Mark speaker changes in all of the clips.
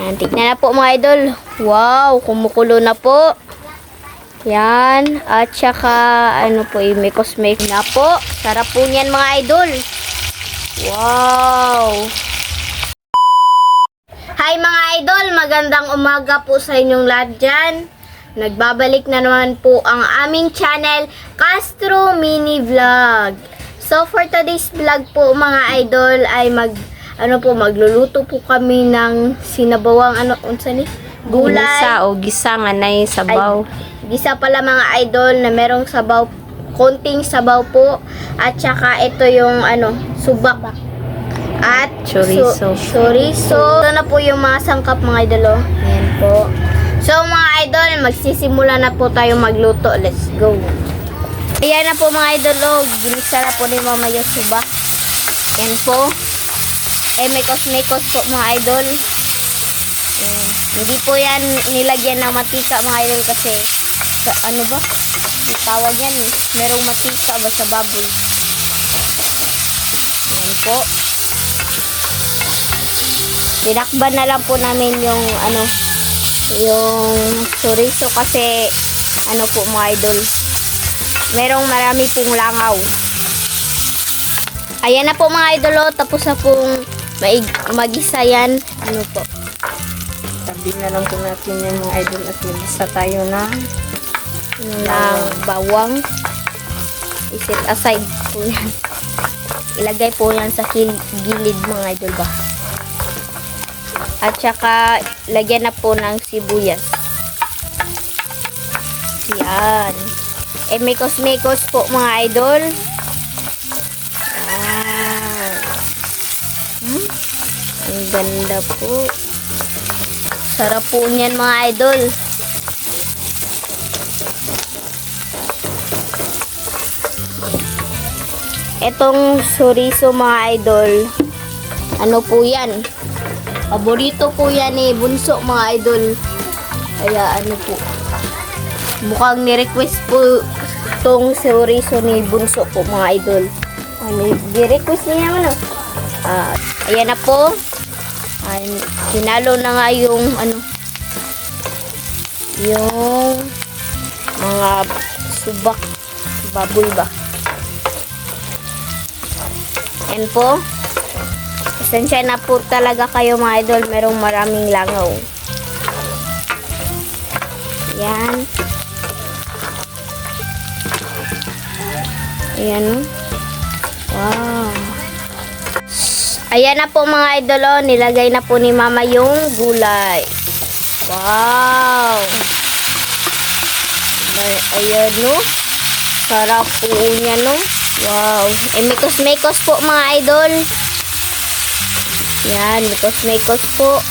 Speaker 1: Yan, tignan na po mga idol. Wow, kumukulo na po. Yan. At saka, ano po, imikos-make na po. Sarap po niyan mga idol. Wow. Hi mga idol, magandang umaga po sa inyong lahat dyan. Nagbabalik na naman po ang aming channel, Castro Mini Vlog. So for today's vlog po mga idol ay mag ano po magluluto po kami ng sinabawang ano unsa ni gulay.
Speaker 2: Gisa o gisa nga na sabaw.
Speaker 1: Ay, gisa pala mga idol na merong sabaw, konting sabaw po. At saka ito yung ano, subak. At
Speaker 2: Chorizo.
Speaker 1: su- chorizo. Ito na po yung mga sangkap mga idol. Oh. Ayan po. So mga idol, magsisimula na po tayo magluto. Let's go. Ayan na po mga idol. Oh. Ginisa na po ni mama yung subak. Ayan po. Eh, mekos-mekos po mga idol. Ayan. Hindi po yan nilagyan ng matika mga idol kasi sa, ano ba? Ang Tawag yan eh. Merong matika ba sa baboy. Ayan po. Tinakban na lang po namin yung ano yung chorizo kasi ano po mga idol. Merong marami pong langaw. Ayan na po mga idol oh. Tapos na pong maig magisa yan. Ano po?
Speaker 2: Tabi na lang po natin yung mga idol at magisa tayo na
Speaker 1: ng bawang. Iset aside po yan. Ilagay po yan sa gilid mga idol ba. At saka, lagyan na po ng sibuyas. Yan. Eh, mekos-mekos po mga idol. Yan. Hmm? Ganda po. Sarap po niyan mga idol. Etong chorizo mga idol, ano po yan? Paborito po yan ni Bunso mga idol. Kaya ano po, mukhang ni-request po tong chorizo ni Bunso po mga idol. Ano, ni-request niya naman oh. Ah, ayan na po. Ay, hinalo na nga yung ano, yung mga subak, baboy ba? Yan po. Pasensya na po talaga kayo mga idol. Merong maraming langaw. Yan. Ayan. oh. Wow. Ayan na po mga idol. oh. Nilagay na po ni mama yung gulay. Wow. Ay- Ayan no. Sarap po niya no. Wow. Eh, mikos-mikos po mga idol. Yan, mikos-mikos po.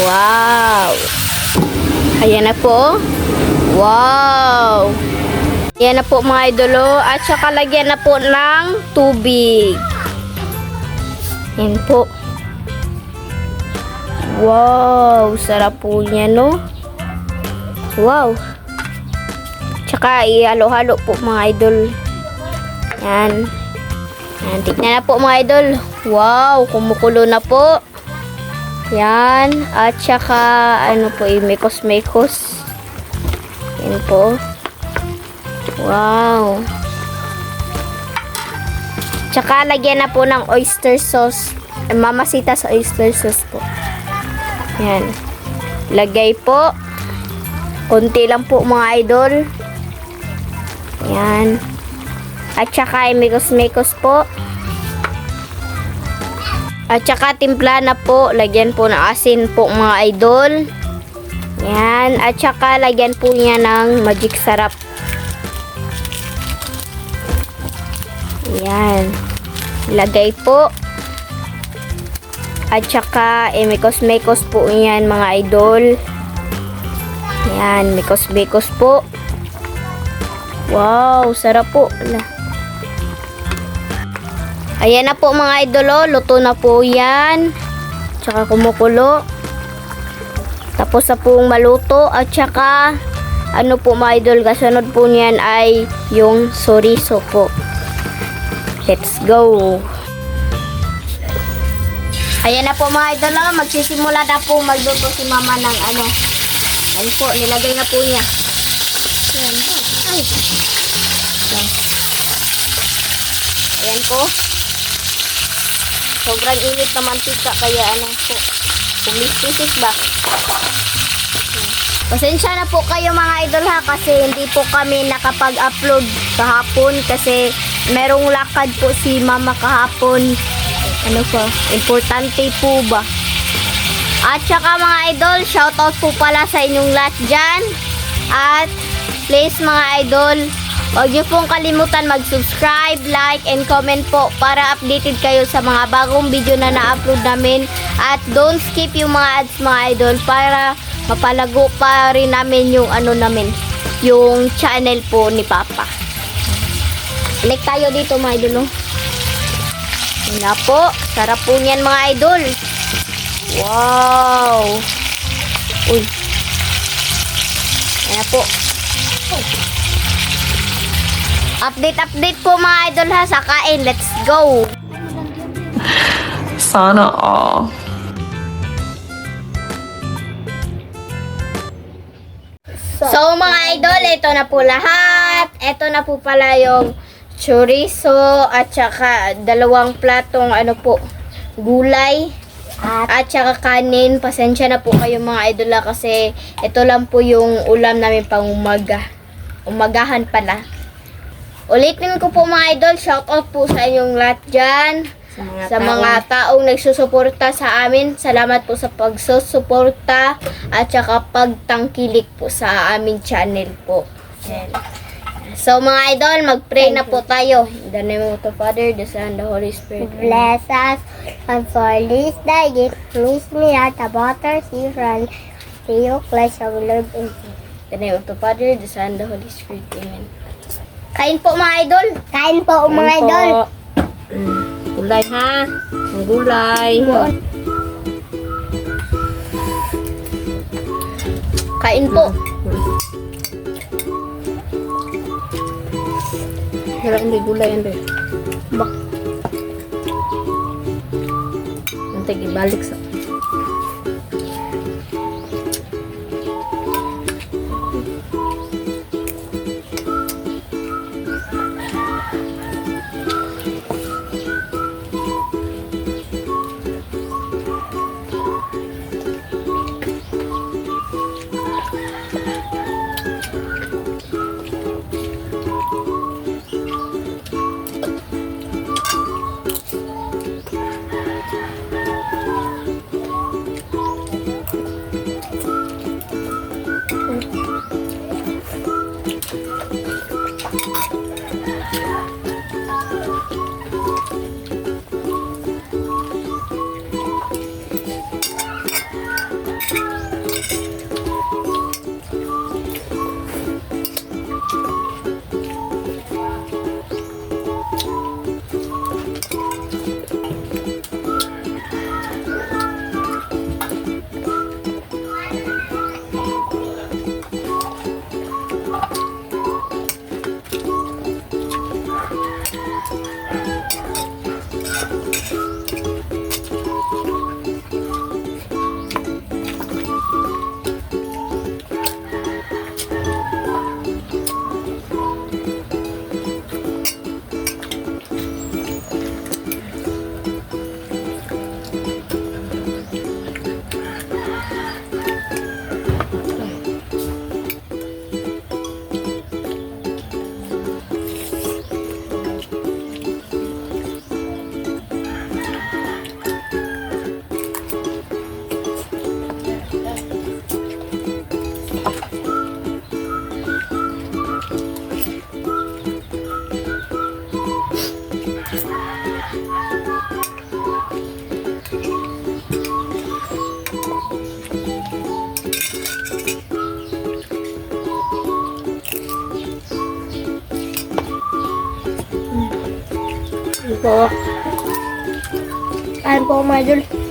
Speaker 1: Wow. Ayan na po. Wow. Ayan na po mga idolo. At saka lagyan na po ng tubig. Yan po. Wow. Sarap po niya no. Wow. Tsaka ihalo-halo po mga idol. Yan. Yan. Tignan na po mga idol. Wow. Kumukulo na po. Yan. At tsaka ano po imikos-mikos. Yan po. Wow. Tsaka lagyan na po ng oyster sauce. Mamasita sa oyster sauce po. Yan. Lagay po. Konti lang po mga idol. Yan. At saka imikos-mikos po. At saka timpla na po. Lagyan po ng asin po mga idol. Yan. At saka lagyan po niya ng magic sarap. Yan. Lagay po. At saka imikos-mikos po yan mga idol. Yan. Mikos-mikos po. Wow, sarap po. Ayan na po mga idolo, luto na po yan. Tsaka kumukulo. Tapos na pong maluto at tsaka ano po mga idol, kasunod po niyan ay yung chorizo po. Let's go. Ayan na po mga idol, oh. magsisimula na po magluto si mama ng ano. Ayan po, nilagay na po niya. Ayan po. Ay. Ayan. Po. Sobrang init na mantika kaya ano po. Pumistisis ba? Pasensya na po kayo mga idol ha kasi hindi po kami nakapag-upload kahapon kasi merong lakad po si mama kahapon. Ano po? Importante po ba? At saka mga idol, shoutout po pala sa inyong lahat dyan. At please mga idol, huwag niyo pong kalimutan mag-subscribe, like, and comment po para updated kayo sa mga bagong video na na-upload namin. At don't skip yung mga ads mga idol para mapalago pa rin namin yung ano namin, yung channel po ni Papa. Like tayo dito mga idol. oh. Yun na po. Sarap po niyan mga idol. Wow! Uy. Ayan na po. Update, update po mga idol ha sa kain. Let's go!
Speaker 3: Sana all.
Speaker 1: So mga idol, ito na po lahat. Ito na po pala yung chorizo at saka dalawang platong ano po, gulay. At, saka kanin. Pasensya na po kayo mga idol ha, kasi ito lang po yung ulam namin pang umaga. Umagahan pala. Ulitin ko po mga idol, shoutout po sa inyong lahat dyan.
Speaker 2: Sa mga,
Speaker 1: Sa mga taong nagsusuporta sa amin, salamat po sa pagsusuporta at saka pagtangkilik po sa aming channel po. Ayan. So mga idol, mag-pray na po tayo. In the name of the Father, the Son, the Holy Spirit.
Speaker 4: Bless us and for this day give please me at the water sea run to you place of Lord in
Speaker 1: the name of the Father, the Son, the Holy Spirit. Amen. Kain po mga idol.
Speaker 4: Kain po mga
Speaker 2: po.
Speaker 4: idol.
Speaker 2: Mm, Gulay ha. Ang gulay.
Speaker 1: Kain po.
Speaker 2: Pero hindi gulay hindi.
Speaker 1: Bak.
Speaker 2: Antay ibalik sa
Speaker 4: Kain po mga idol.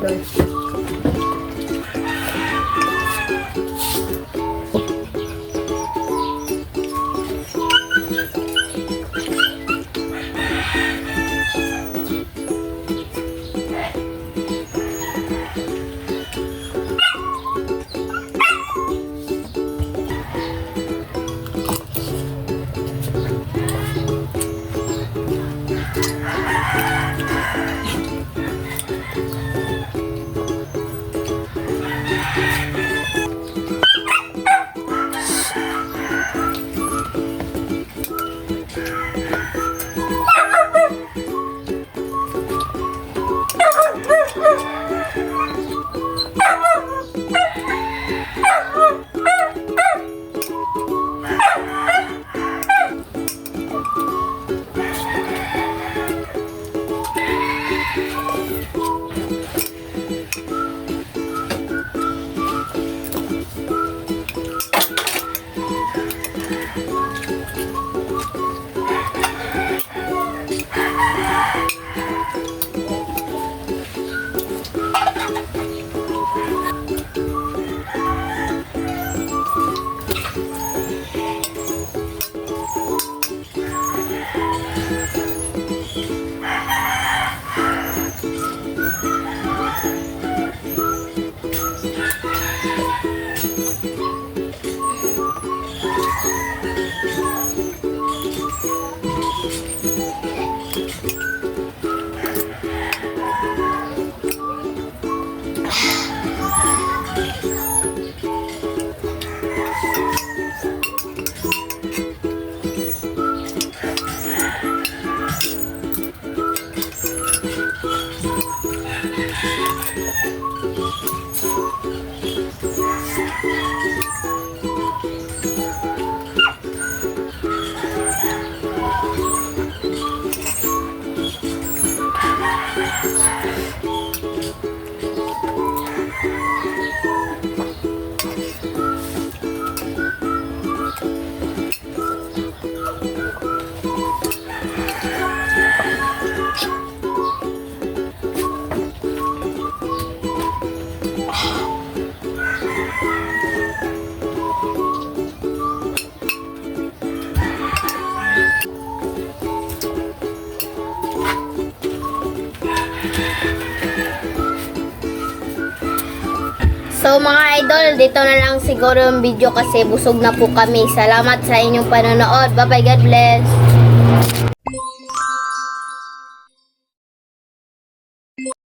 Speaker 2: 对 idol.
Speaker 1: So mga idol, dito na lang siguro yung video kasi busog na po kami. Salamat sa inyong panonood. Bye bye, God bless.